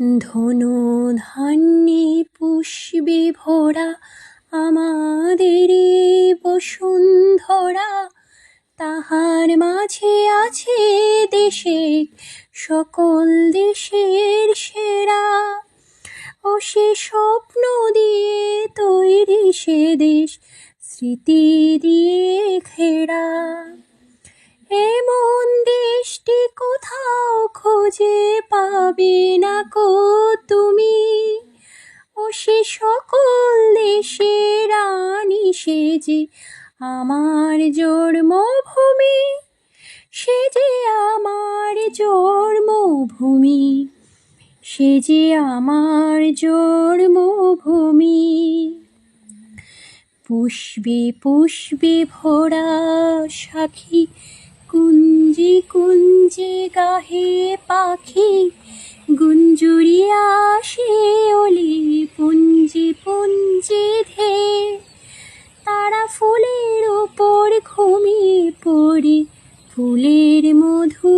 ধনু ধান্যে পুষ্পে ভরা আমাদের বসুন্ধরা। তাহার মাঝে আছে দেশে সকল দেশের সেরা। ও সে স্বপ্ন দিয়ে তৈরি সে দেশ, স্মৃতি দিয়ে ঘেরা। এমন দেশটি কোথাও খুঁজে পাবে না কো তুমি? ও সে সকল দেশের রানী সে যে আমার জন্মভূমি, সে যে আমার জন্মভূমি, সে যে আমার জন্মভূমি। পুষ্পে পুষ্পে ভরা সাখী কুঞ্জে গাহে পাখি গুঞ্জুরিয়া ওলি পুঞ্জি পুঞ্জে ধে। তারা ফুলের ওপর ঘুমিয়ে পড়ে ফুলের মধু